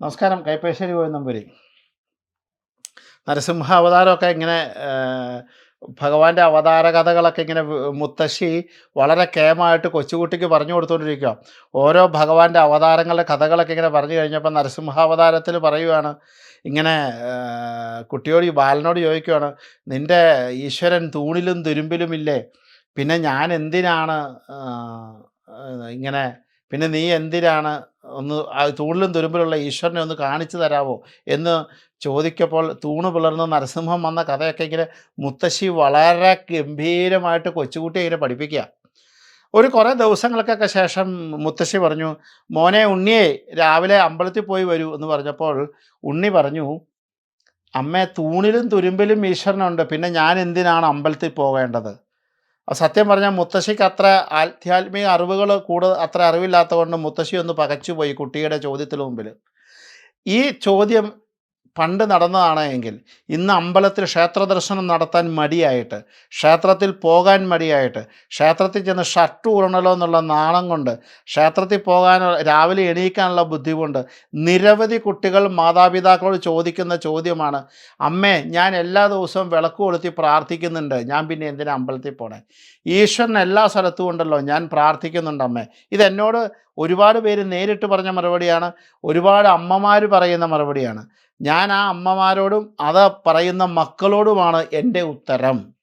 നമസ്കാരം കൈപ്പേശ്ശേരി പോയി നമ്പൂരി. നരസിംഹ അവതാരമൊക്കെ ഇങ്ങനെ ഭഗവാന്റെ അവതാര കഥകളൊക്കെ ഇങ്ങനെ മുത്തശ്ശി വളരെ കേമായിട്ട് കൊച്ചുകുട്ടിക്ക് പറഞ്ഞു കൊടുത്തുകൊണ്ടിരിക്കുക ഓരോ ഭഗവാന്റെ അവതാരങ്ങളുടെ കഥകളൊക്കെ ഇങ്ങനെ പറഞ്ഞു കഴിഞ്ഞപ്പോൾ നരസിംഹാവതാരത്തിൽ പറയുവാണ് ഇങ്ങനെ കുട്ടിയോട് ബാലനോട് ചോദിക്കുവാണ് നിന്റെ ഈശ്വരൻ തൂണിലും തുരുമ്പിലും ഇല്ലേ? പിന്നെ ഞാൻ എന്തിനാണ് ഇങ്ങനെ പിന്നെ നീ എന്തിനാണ് ഒന്ന് ആ തൂണിലും തുരുമ്പിലുള്ള ഈശ്വരനെ ഒന്ന് കാണിച്ചു തരാമോ എന്ന് ചോദിക്കപ്പോൾ തൂണ് പിളർന്ന് നരസിംഹം വന്ന കഥയൊക്കെ ഇങ്ങനെ മുത്തശ്ശി വളരെ ഗംഭീരമായിട്ട് കൊച്ചുകുട്ടി ഇങ്ങനെ പഠിപ്പിക്കുക. ഒരു കുറേ ദിവസങ്ങൾക്കൊക്കെ ശേഷം മുത്തശ്ശി പറഞ്ഞു മോനെ ഉണ്ണിയെ രാവിലെ അമ്പലത്തിൽ പോയി വരൂ എന്ന് പറഞ്ഞപ്പോൾ ഉണ്ണി പറഞ്ഞു അമ്മേ തൂണിലും തുരുമ്പിലും ഈശ്വരനുണ്ട് പിന്നെ ഞാൻ എന്തിനാണ് അമ്പലത്തിൽ പോകേണ്ടത്? സത്യം പറഞ്ഞാൽ മുത്തശ്ശിക്ക് അത്ര ആധ്യാത്മിക അറിവുകൾ കൂടുതൽ അത്ര അറിവില്ലാത്തതുകൊണ്ട് മുത്തശ്ശി ഒന്ന് പകച്ചുപോയി കുട്ടിയുടെ ചോദ്യത്തിന് മുമ്പിൽ ഈ ചോദ്യം പണ്ട് നടന്നതാണ് എങ്കിൽ ഇന്ന് അമ്പലത്തിൽ ക്ഷേത്ര ദർശനം നടത്താൻ മടിയായിട്ട് ക്ഷേത്രത്തിൽ പോകാൻ മടിയായിട്ട് ക്ഷേത്രത്തിൽ ചെന്ന് ഷർട്ട് ഊരണല്ലോ എന്നുള്ള നാണം കൊണ്ട് ക്ഷേത്രത്തിൽ പോകാൻ രാവിലെ എണീക്കാനുള്ള ബുദ്ധി കൊണ്ട് നിരവധി കുട്ടികൾ മാതാപിതാക്കളോട് ചോദിക്കുന്ന ചോദ്യമാണ് അമ്മേ ഞാൻ എല്ലാ ദിവസവും വിളക്ക് കൊളുത്തി പ്രാർത്ഥിക്കുന്നുണ്ട് ഞാൻ പിന്നെ എന്തിനാ അമ്പലത്തിൽ പോണേ? ഈശ്വരൻ എല്ലാ സ്ഥലത്തും ഉണ്ടല്ലോ ഞാൻ പ്രാർത്ഥിക്കുന്നുണ്ട് അമ്മേ. ഇതെന്നോട് ഒരുപാട് പേര് നേരിട്ട് പറഞ്ഞ മറുപടിയാണ് ഒരുപാട് അമ്മമാർ പറയുന്ന മറുപടിയാണ്. ഞാൻ ആ അമ്മമാരോടും അത് പറയുന്ന മക്കളോടുമാണ് എന്റെ ഉത്തരം.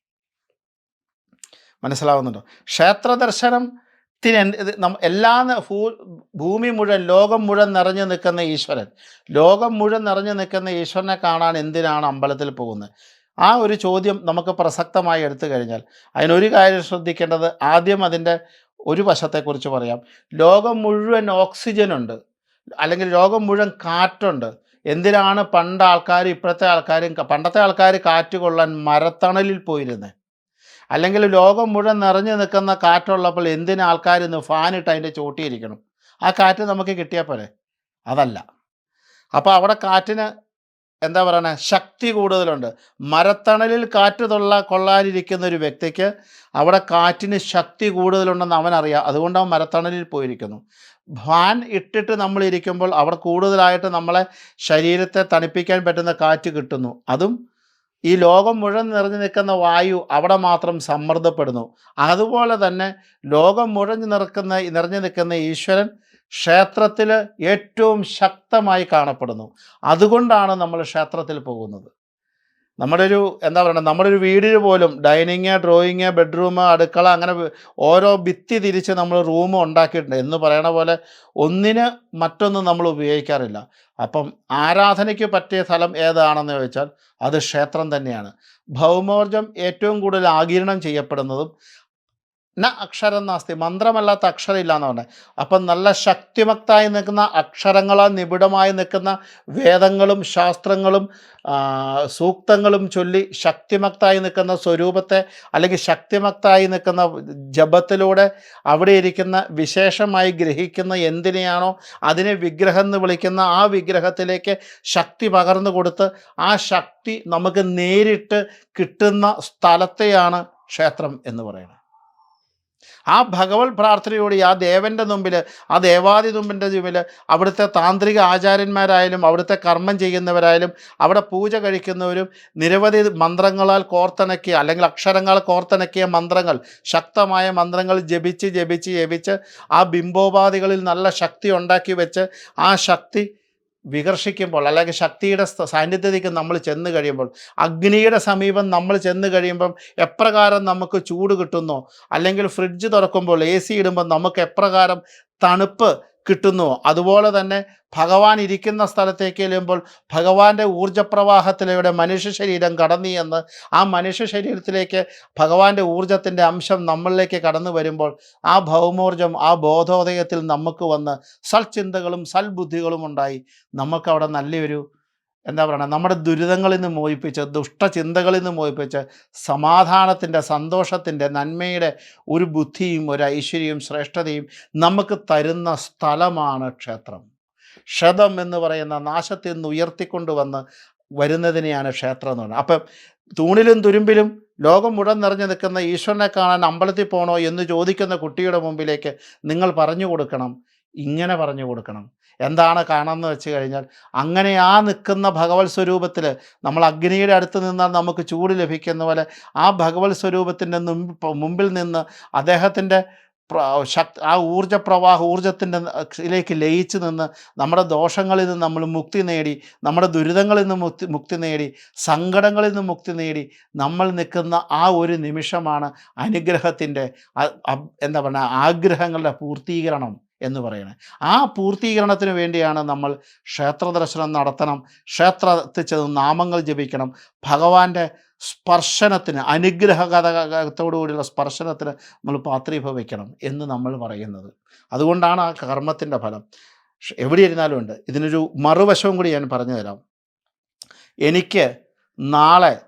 മനസ്സിലാവുന്നുണ്ടോ? ക്ഷേത്ര ദർശനത്തിന് എല്ലാ ഭൂ- ഭൂമി മുഴുവൻ ലോകം മുഴുവൻ നിറഞ്ഞു നിൽക്കുന്ന ഈശ്വരൻ. ലോകം മുഴുവൻ നിറഞ്ഞു നിൽക്കുന്ന ഈശ്വരനെ കാണാൻ എന്തിനാണ് അമ്പലത്തിൽ പോകുന്നത്? ആ ഒരു ചോദ്യം നമുക്ക് പ്രസക്തമായി എടുത്തു കഴിഞ്ഞാൽ അതിനൊരു കാര്യം ശ്രദ്ധിക്കേണ്ടത് ആദ്യം അതിന്റെ ഒരു വശത്തെക്കുറിച്ച് പറയാം. ലോകം മുഴുവൻ ഓക്സിജൻ ഉണ്ട് അല്ലെങ്കിൽ ലോകം മുഴുവൻ കാറ്റുണ്ട്. എന്തിനാണ് പണ്ട് ആൾക്കാർ ഇപ്പോഴത്തെ ആൾക്കാരും പണ്ടത്തെ ആൾക്കാർ കാറ്റ് കൊള്ളാൻ മരത്തണലിൽ പോയിരുന്നത് അല്ലെങ്കിൽ ലോകം മുഴുവൻ നിറഞ്ഞു നിൽക്കുന്ന കാറ്റുള്ളപ്പോൾ എന്തിന് ആൾക്കാർ ഇന്ന് ഫാനിട്ട് അതിന്റെ ചോട്ടിയിരിക്കണം? ആ കാറ്റ് നമുക്ക് കിട്ടിയാൽ പോരെ? അതല്ല. അപ്പോൾ അവിടെ കാറ്റിന് എന്താ പറയണേ? ശക്തി കൂടുതലുണ്ട്. മരത്തണലിൽ കാറ്റ് തൊള്ള കൊള്ളാനിരിക്കുന്ന ഒരു വ്യക്തിക്ക് അവിടെ കാറ്റിന് ശക്തി കൂടുതലുണ്ടെന്ന് അവനറിയാം. അതുകൊണ്ട് അവൻ മരത്തണലിൽ പോയിരിക്കുന്നു. ഫാൻ ഇട്ടിട്ട് നമ്മൾ ഇരിക്കുമ്പോൾ അവിടെ കൂടുതലായിട്ട് നമ്മളെ ശരീരത്തെ തണുപ്പിക്കാൻ പറ്റുന്ന കാറ്റ് കിട്ടുന്നു. അതും ഈ ലോകം മുഴുവൻ നിറഞ്ഞു നിൽക്കുന്ന വായു അവിടെ മാത്രം സമ്മർദ്ദപ്പെടുന്നു. അതുപോലെ തന്നെ ലോകം മുഴഞ്ഞു നിറക്കുന്ന നിറഞ്ഞു നിൽക്കുന്ന ഈശ്വരൻ ക്ഷേത്രത്തിൽ ഏറ്റവും ശക്തമായി കാണപ്പെടുന്നു. അതുകൊണ്ടാണ് നമ്മൾ ക്ഷേത്രത്തിൽ പോകുന്നത്. നമ്മുടെ ഒരു എന്താ പറയുക നമ്മുടെ ഒരു വീടിന് പോലും ഡൈനിങ് ഡ്രോയിങ് ബെഡ്റൂം അടുക്കള അങ്ങനെ ഓരോ ഭിത്തി തിരിച്ച് നമ്മൾ റൂം ഉണ്ടാക്കിയിട്ടുണ്ട്. എന്ന് പറയണ പോലെ ഒന്നിന് മറ്റൊന്ന് നമ്മൾ ഉപയോഗിക്കാറില്ല. അപ്പം ആരാധനയ്ക്ക് പറ്റിയ സ്ഥലം ഏതാണെന്ന് ചോദിച്ചാൽ അത് ക്ഷേത്രം തന്നെയാണ്. ഭൗമോർജം ഏറ്റവും കൂടുതൽ ആകിരണം ചെയ്യപ്പെടുന്നതും ന അക്ഷരം നാസ്തി. മന്ത്രമല്ലാത്ത അക്ഷരം ഇല്ല എന്ന് പറഞ്ഞത് അപ്പം നല്ല ശക്തിമക്തായി നിൽക്കുന്ന അക്ഷരങ്ങളാൽ നിബിഡമായി നിൽക്കുന്ന വേദങ്ങളും ശാസ്ത്രങ്ങളും സൂക്തങ്ങളും ചൊല്ലി ശക്തിമക്തായി നിൽക്കുന്ന സ്വരൂപത്തെ അല്ലെങ്കിൽ ശക്തിമക്തായി നിൽക്കുന്ന ജപത്തിലൂടെ അവിടെ ഇരിക്കുന്ന വിശേഷമായി ഗ്രഹിക്കുന്ന എന്തിനെയാണോ അതിനെ വിഗ്രഹം എന്ന് വിളിക്കുന്ന ആ വിഗ്രഹത്തിലേക്ക് ശക്തി പകർന്നു കൊടുത്ത് ആ ശക്തി നമുക്ക് നേരിട്ട് കിട്ടുന്ന സ്ഥലത്തെയാണ് ക്ഷേത്രം എന്ന് പറയുന്നത്. ആ ഭഗവത് പ്രാർത്ഥനയോടെ ആ ദേവന്റെ മുമ്പിൽ ആ ദേവാദി തുമ്പിന്റെ മുമ്പിൽ അവിടുത്തെ താന്ത്രിക ആചാര്യന്മാരായാലും അവിടുത്തെ കർമ്മം ചെയ്യുന്നവരായാലും അവിടെ പൂജ കഴിക്കുന്നവരും നിരവധി മന്ത്രങ്ങളാൽ കോർത്തിണക്കിയ അല്ലെങ്കിൽ അക്ഷരങ്ങൾ കോർത്തിണക്കിയ മന്ത്രങ്ങൾ ശക്തമായ മന്ത്രങ്ങൾ ജപിച്ച് ജപിച്ച് ജപിച്ച് ആ ബിംബോപാധികളിൽ നല്ല ശക്തി ഉണ്ടാക്കി വെച്ച് ആ ശക്തി വികർഷിക്കുമ്പോൾ അല്ലെങ്കിൽ ശക്തിയുടെ സാന്നിധ്യത്തിലേക്ക് നമ്മൾ ചെന്ന് കഴിയുമ്പോൾ അഗ്നിയുടെ സമീപം നമ്മൾ ചെന്ന് കഴിയുമ്പം എപ്രകാരം നമുക്ക് ചൂട് കിട്ടുന്നോ? അല്ലെങ്കിൽ ഫ്രിഡ്ജ് തുറക്കുമ്പോൾ എ സി ഇടുമ്പോൾ നമുക്ക് എപ്രകാരം തണുപ്പ് കിട്ടുന്നു. അതുപോലെ തന്നെ ഭഗവാൻ ഇരിക്കുന്ന സ്ഥലത്തേക്ക് ചെല്ലുമ്പോൾ ഭഗവാന്റെ ഊർജപ്രവാഹത്തിലൂടെ മനുഷ്യ ശരീരം കടന്നു എന്ന് ആ മനുഷ്യ ശരീരത്തിലേക്ക് ഭഗവാന്റെ ഊർജത്തിന്റെ അംശം നമ്മളിലേക്ക് കടന്നു വരുമ്പോൾ ആ ഭൗമോർജം ആ ബോധോദയത്തിൽ നമുക്ക് വന്ന് സൽചിന്തകളും സൽബുദ്ധികളും ഉണ്ടായി. നമുക്കവിടെ നല്ലൊരു എന്താ പറയുക നമ്മുടെ ദുരിതങ്ങളിൽ നിന്ന് മോഹിപ്പിച്ച് ദുഷ്ടചിന്തകളിൽ നിന്ന് മോഹിപ്പിച്ച് സമാധാനത്തിന്റെ സന്തോഷത്തിന്റെ നന്മയുടെ ഒരു ബുദ്ധിയും ഒരു ഐശ്വര്യവും ശ്രേഷ്ഠതയും നമുക്ക് തരുന്ന സ്ഥലമാണ് ക്ഷേത്രം. ക്ഷതം എന്ന് പറയുന്ന നാശത്തിൽ നിന്ന് ഉയർത്തിക്കൊണ്ടുവന്ന് വരുന്നതിനെയാണ് ക്ഷേത്രം എന്ന് പറയുന്നത്. അപ്പം തൂണിലും തുരുമ്പിലും ലോകം മുഴുവൻ നിറഞ്ഞു നിൽക്കുന്ന ഈശ്വരനെ കാണാൻ അമ്പലത്തിൽ പോകണോ എന്ന് ചോദിക്കുന്ന കുട്ടിയുടെ മുമ്പിലേക്ക് നിങ്ങൾ പറഞ്ഞു കൊടുക്കണം ഇങ്ങനെ പറഞ്ഞു കൊടുക്കണം. എന്താണ് കാണാമെന്ന് വെച്ച് കഴിഞ്ഞാൽ അങ്ങനെ ആ നിൽക്കുന്ന ഭഗവത് സ്വരൂപത്തിൽ നമ്മൾ അഗ്നിയുടെ അടുത്ത് നിന്നാൽ നമുക്ക് ചൂട് ലഭിക്കുന്ന പോലെ ആ ഭഗവത് സ്വരൂപത്തിന്റെ മുമ്പിൽ നിന്ന് അദ്ദേഹത്തിന്റെ ശക്തി ആ ഊർജ പ്രവാഹ ഊർജത്തിന്റെ ിലേക്ക് ലയിച്ച് നിന്ന് നമ്മുടെ ദോഷങ്ങളിൽ നിന്ന് നമ്മൾ മുക്തി നേടി നമ്മുടെ ദുരിതങ്ങളിൽ നിന്ന് മുക്തി മുക്തി നേടി സങ്കടങ്ങളിൽ നിന്ന് മുക്തി നേടി നമ്മൾ നിൽക്കുന്ന ആ ഒരു നിമിഷമാണ് അനുഗ്രഹത്തിന്റെ എന്താ പറയുക ആഗ്രഹങ്ങളുടെ പൂർത്തീകരണം. എന്ന് പറയുന്നത്. ആ പൂർത്തീകരണത്തിന് വേണ്ടിയാണ് നമ്മൾ ക്ഷേത്ര ദർശനം നടത്തണം ക്ഷേത്രത്തിൽ ചെന്ന് നാമങ്ങൾ ജപിക്കണം. ഭഗവാന്റെ സ്പർശനത്തിന് അനുഗ്രഹകഥകത്തോടുകൂടിയുള്ള സ്പർശനത്തിന് നമ്മൾ പാത്രീഭവിക്കണം എന്ന് നമ്മൾ പറയുന്നത്. അതുകൊണ്ടാണ് ആ കർമ്മത്തിന്റെ ഫലം. എവിടെ ഇരുന്നാലും ഉണ്ട്. ഇതിനൊരു മറുവശവും കൂടി ഞാൻ പറഞ്ഞു തരാം എനിക്ക് നാളെ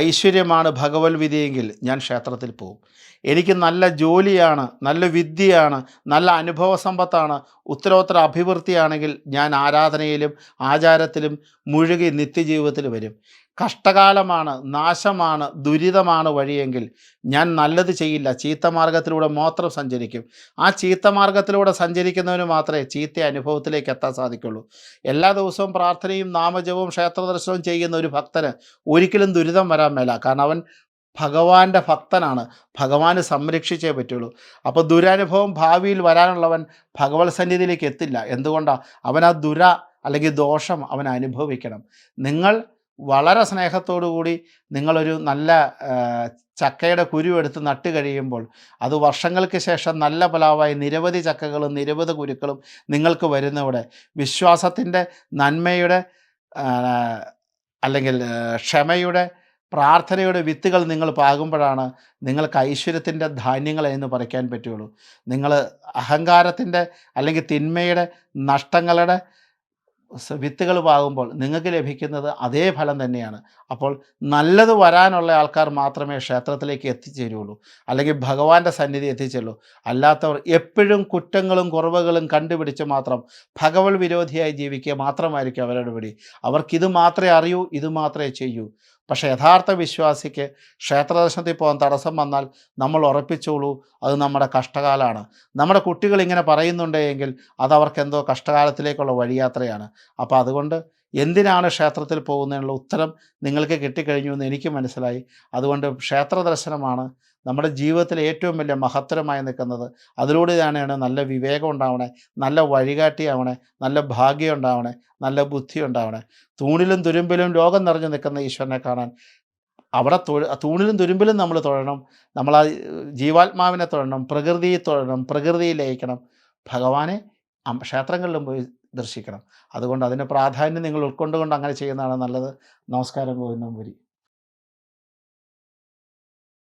ഐശ്വര്യമാണ് ഭഗവത് വിധിയെങ്കിൽ ഞാൻ ക്ഷേത്രത്തിൽ പോകും. എനിക്ക് നല്ല ജോലിയാണ് നല്ല വിദ്യയാണ് നല്ല അനുഭവ സമ്പത്താണ് ഉത്തരോത്തര അഭിവൃദ്ധിയാണെങ്കിൽ ഞാൻ ആരാധനയിലും ആചാരത്തിലും മുഴുകി നിത്യജീവിതത്തിൽ വരും. കഷ്ടകാലമാണ് നാശമാണ് ദുരിതമാണ് വഴിയെങ്കിൽ ഞാൻ നല്ലത് ചെയ്യില്ല. ചീത്ത മാർഗത്തിലൂടെ മാത്രം സഞ്ചരിക്കും. ആ ചീത്ത മാർഗത്തിലൂടെ സഞ്ചരിക്കുന്നവന് മാത്രമേ ചീത്ത അനുഭവത്തിലേക്ക് എത്താൻ സാധിക്കുള്ളൂ. എല്ലാ ദിവസവും പ്രാർത്ഥനയും നാമജപവും ക്ഷേത്രദർശനവും ചെയ്യുന്ന ഒരു ഭക്തന് ഒരിക്കലും ദുരിതം വരാൻ മേല. കാരണം അവൻ ഭഗവാന്റെ ഭക്തനാണ്. ഭഗവാന് സംരക്ഷിച്ചേ പറ്റുള്ളൂ. അപ്പോൾ ദുരനുഭവം ഭാവിയിൽ വരാനുള്ളവൻ ഭഗവത് സന്നിധിയിലേക്ക് എത്തില്ല. എന്തുകൊണ്ടാണ് അവൻ ആ ദുര അല്ലെങ്കിൽ ദോഷം അവൻ അനുഭവിക്കണം. നിങ്ങൾ വളരെ കൂടി നിങ്ങളൊരു നല്ല ചക്കയുടെ കുരു എടുത്ത് നട്ട് കഴിയുമ്പോൾ അത് വർഷങ്ങൾക്ക് ശേഷം നല്ല ഫലമായി നിരവധി ചക്കകളും നിരവധി കുരുക്കളും നിങ്ങൾക്ക് വരുന്നവിടെ. വിശ്വാസത്തിന്റെ നന്മയുടെ അല്ലെങ്കിൽ ക്ഷമയുടെ പ്രാർത്ഥനയുടെ വിത്തുകൾ നിങ്ങൾ പാകുമ്പോഴാണ് നിങ്ങൾക്ക് ഐശ്വര്യത്തിന്റെ ധാന്യങ്ങൾ എന്ന് പറിക്കാൻ പറ്റുള്ളൂ നിങ്ങൾ അഹങ്കാരത്തിന്റെ അല്ലെങ്കിൽ തിന്മയുടെ നഷ്ടങ്ങളുടെ വിത്തുകൾ പാകുമ്പോൾ നിങ്ങൾക്ക് ലഭിക്കുന്നത് അതേ ഫലം തന്നെയാണ്. അപ്പോൾ നല്ലത് വരാനുള്ള ആൾക്കാർ മാത്രമേ ക്ഷേത്രത്തിലേക്ക് എത്തിച്ചേരുള്ളൂ. അല്ലെങ്കിൽ ഭഗവാന്റെ സന്നിധി എത്തിച്ചേരുള്ളൂ. അല്ലാത്തവർ എപ്പോഴും കുറ്റങ്ങളും കുറവുകളും കണ്ടുപിടിച്ച് മാത്രം ഭഗവത് വിരോധിയായി ജീവിക്കുക മാത്രമായിരിക്കും അവരുടെ പിടി. അവർക്കിത് മാത്രമേ അറിയൂ ഇത് മാത്രമേ ചെയ്യൂ. പക്ഷേ യഥാർത്ഥ വിശ്വാസിക്ക് ക്ഷേത്രദർശനത്തിൽ പോകാൻ തടസ്സം വന്നാൽ നമ്മൾ ഉറപ്പിച്ചോളൂ അത് നമ്മുടെ കഷ്ടകാലമാണ്. നമ്മുടെ കുട്ടികൾ ഇങ്ങനെ പറയുന്നുണ്ടെങ്കിൽ അത് അവർക്ക് എന്തോ കഷ്ടകാലത്തിലേക്കുള്ള വഴിയാത്രയാണ്. അപ്പോൾ അതുകൊണ്ട് എന്തിനാണ് ക്ഷേത്രത്തിൽ പോകുന്നതിനുള്ള ഉത്തരം നിങ്ങൾക്ക് കിട്ടിക്കഴിഞ്ഞു എന്ന് എനിക്ക് മനസ്സിലായി. അതുകൊണ്ട് ക്ഷേത്ര ദർശനമാണ് നമ്മുടെ ജീവിതത്തിൽ ഏറ്റവും വലിയ മഹത്തരമായി നിൽക്കുന്നത്. അതിലൂടെ തന്നെയാണ് നല്ല വിവേകം ഉണ്ടാവണേ നല്ല വഴികാട്ടിയാവണേ നല്ല ഭാഗ്യം ഉണ്ടാവണേ നല്ല ബുദ്ധി ഉണ്ടാവണേ. തൂണിലും തുരുമ്പിലും ലോകം നിറഞ്ഞു നിൽക്കുന്ന ഈശ്വരനെ കാണാൻ അവിടെ തൂണിലും തുരുമ്പിലും നമ്മൾ തൊഴണം. നമ്മൾ ആ ജീവാത്മാവിനെ തൊഴണം പ്രകൃതിയെ തൊഴണം പ്രകൃതിയിൽ ലയിക്കണം. ഭഗവാനെ ക്ഷേത്രങ്ങളിലും പോയി ദർശിക്കണം. അതുകൊണ്ട് അതിന് പ്രാധാന്യം നിങ്ങൾ ഉൾക്കൊണ്ടുകൊണ്ട് അങ്ങനെ ചെയ്യുന്നതാണ് നല്ലത്. നമസ്കാരം ഗോവിന്ദം പുരി.